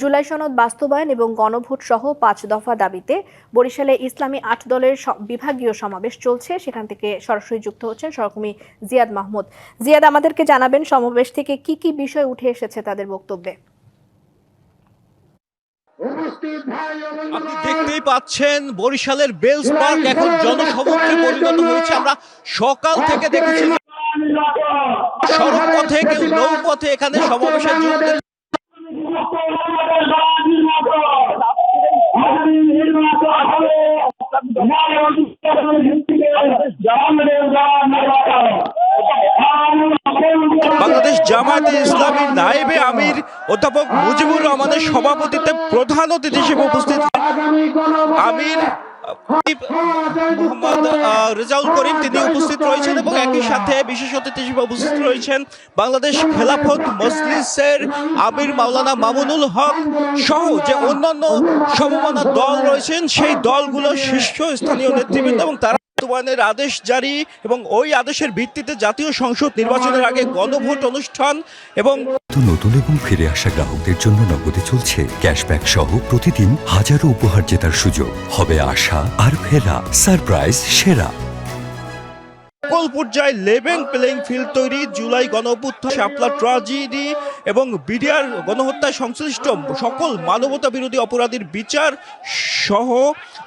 জুলাই সনদ বাস্তবায়ন এবং গণভোট সহ পাঁচ দফা দাবিতে বরিশালে ইসলামী আট দলের বিভাগীয় সমাবেশ চলছে। সেখান থেকে সরাসরি যুক্ত হচ্ছেন সহকর্মী জিয়াদ মাহমুদ। জিয়াদ আমাদেরকে জানাবেন সমাবেশ থেকে কি কি বিষয় উঠে এসেছে তাদের বক্তব্যে? আপনি দেখতেই পাচ্ছেন বরিশালের বেলস পার্ক এখন জনসমুদ্রে পরিণত হয়েছে। আমরা সকাল থেকে দেখেছি সড়ক পথে কেউ নৌ পথে এখানে যোগ বাংলাদেশ জামায়াতে ইসলামী নায়েবে আমির অধ্যাপক মুজিবুর রহমানের সভাপতিতে প্রধান অতিথি হিসেবে উপস্থিত আমির মোহাম্মদ রেজাউল করিম, তিনি উপস্থিত রয়েছেন এবং একই সাথে বিশেষ অতিথি হিসেবে উপস্থিত রয়েছেন বাংলাদেশ খেলাফত মজলিসের আমির মাওলানা মামুনুল হক সহ যে অন্যান্য সমমানা দল রয়েছেন, সেই দলগুলোর শীর্ষ স্থানীয় নেতৃবৃন্দ এবং তারা বাস্তবায়নের আদেশ জারি এবং ওই আদেশের ভিত্তিতে জাতীয় সংসদ নির্বাচনের আগে গণভোট অনুষ্ঠান এবং নতুন এবং ফিরে আসা গ্রাহকদের জন্য নগদে চলছে ক্যাশব্যাক সহ প্রতিদিন হাজারো উপহার জেতার সুযোগ। হবে আশা আর ফেরা সারপ্রাইজ সেরা। সকল পর্যায়ে লেভেন প্লেইং ফিল্ড তৈরি জুলাই গণঅভ্যুত্থান শাপলা ট্রাজেডি এবং বিডিআর গণহত্যায় সংশ্লিষ্ট সকল মানবতা বিরোধী অপরাধীর বিচার সহ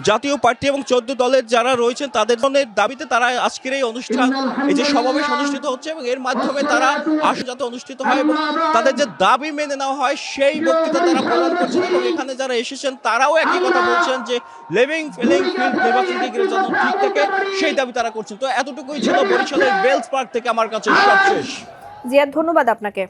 জাতীয় পার্টি এবং চোদ্দ দলের যারা রয়েছেন, তাদের জনের দাবিতে তারা আজকের এই অনুষ্ঠান, এই যে সমাবেশ অনুষ্ঠিত হচ্ছে এবং এর মাধ্যমে তারা আসলে যাতে অনুষ্ঠিত হয় এবং তাদের যে দাবি মেনে নেওয়া হয়, সেই বক্তৃতা তারা প্রদান করছেন এবং এখানে যারা এসেছেন, তারাও একই কথা বলছেন যে লিভিং ফিলিং ফিল্ড নির্বাচন দিকে যেন ঠিক থাকে সেই দাবি তারা করছেন। তো এতটুকুই ছিল বরিশালের বেলস পার্ক থেকে আমার কাছে সবশেষ। জিয়াদ, ধন্যবাদ আপনাকে।